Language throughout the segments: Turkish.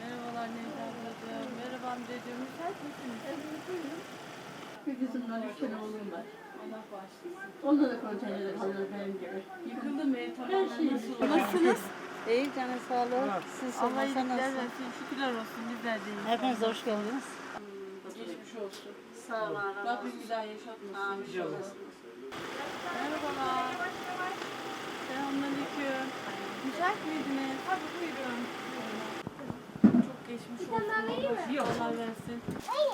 Merhabalar Nevda ablacığım. Merhaba amcacığım. Müsait misiniz? Bir kızımdan üç tane oğlum var. Allah bağışlasın. Onlar da konteynerde kalıyor benim gibi. Yıkıldı mı Her şey. Nasılsınız? İyi canı sağlığı. Siz Allah iyilikler versin. Şükürler olsun. Bizler de iyiyiz. Hepiniz hoş geldiniz. Geçmiş olsun. Sağ olun. Rabbim bir daha yaşatmasın. Amin. Merhabalar. Selamünaleyküm. Müsait miydiniz? Hadi buyurun. Çok geçmiş olsun. Yok. Allah versin. Ay.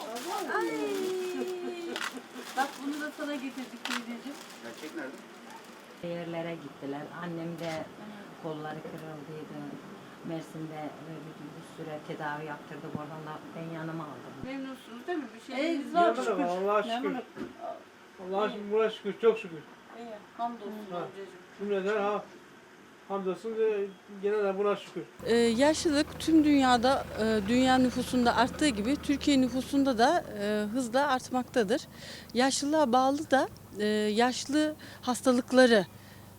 Bak bunu da sana getirdik teyzeciğim. Yerlere gittiler. Annem de kolları kırıldıydı. Mersin'de öyle bir süre tedavi yaptırdı. Oradan da ben yanıma aldım. Memnunsunuz değil mi? Bir şeyiniz var mı? Memnunum Allah'a şükür. Allah'a şükür, buna şükür, çok şükür. İyi. Hamdolsun Ha. amcacığım. Cümleden ha, hamdolsun ve gene de buna şükür. Ee, yaşlılık tüm dünyada e, dünya nüfusunda arttığı gibi Türkiye nüfusunda da e, hızla artmaktadır. Yaşlılığa bağlı da e, yaşlı hastalıkları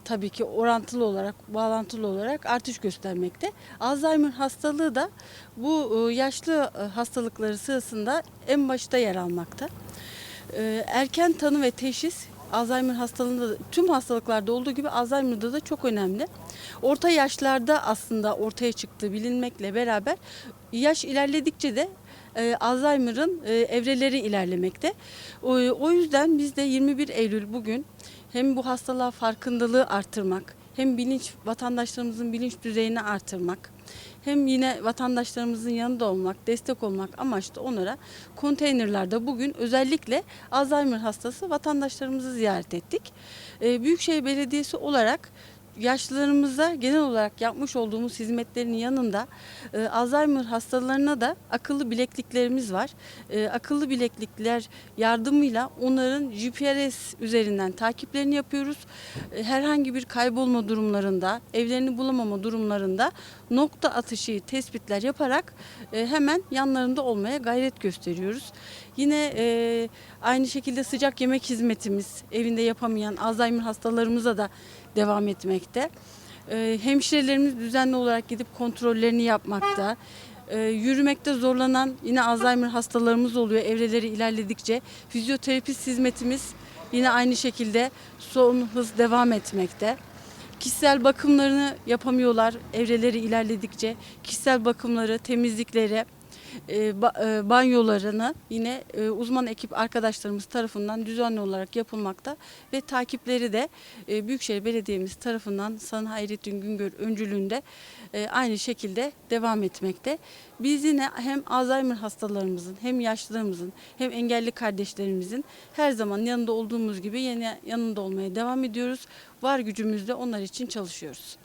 tabii ki orantılı olarak, bağlantılı olarak artış göstermekte. Alzheimer hastalığı da bu e, yaşlı e, hastalıkları sırasında en başta yer almakta. E, Erken tanı ve teşhis Alzheimer hastalığında da, tüm hastalıklarda olduğu gibi Alzheimer'da da çok önemli. Orta yaşlarda aslında ortaya çıktığı bilinmekle beraber yaş ilerledikçe de e, Alzheimer'ın e, evreleri ilerlemekte. O, o yüzden biz de 21 Eylül bugün hem bu hastalığa farkındalığı artırmak, hem bilinç vatandaşlarımızın bilinç düzeyini artırmak, hem yine vatandaşlarımızın yanında olmak, destek olmak amaçlı onlara konteynerlarda bugün özellikle Alzheimer hastası vatandaşlarımızı ziyaret ettik. Ee, Büyükşehir Belediyesi olarak yaşlılarımıza genel olarak yapmış olduğumuz hizmetlerin yanında e, Alzheimer hastalarına da akıllı bilekliklerimiz var. E, akıllı bileklikler yardımıyla onların GPS üzerinden takiplerini yapıyoruz. E, herhangi bir kaybolma durumlarında, evlerini bulamama durumlarında nokta atışı tespitler yaparak e, hemen yanlarında olmaya gayret gösteriyoruz. Yine e, aynı şekilde sıcak yemek hizmetimiz evinde yapamayan Alzheimer hastalarımıza da devam etmekte. E, hemşirelerimiz düzenli olarak gidip kontrollerini yapmakta. E, yürümekte zorlanan yine Alzheimer hastalarımız oluyor evreleri ilerledikçe. Fizyoterapist hizmetimiz yine aynı şekilde son hız devam etmekte. Kişisel bakımlarını yapamıyorlar evreleri ilerledikçe. Kişisel bakımları, temizlikleri, banyolarını yine e, uzman ekip arkadaşlarımız tarafından düzenli olarak yapılmakta ve takipleri de e, Büyükşehir Belediye'miz tarafından Sayın Hayrettin Güngör öncülüğünde e, aynı şekilde devam etmekte. Biz yine hem Alzheimer hastalarımızın hem yaşlılarımızın hem engelli kardeşlerimizin her zaman yanında olduğumuz gibi yine yanında olmaya devam ediyoruz. Var gücümüzle onlar için çalışıyoruz.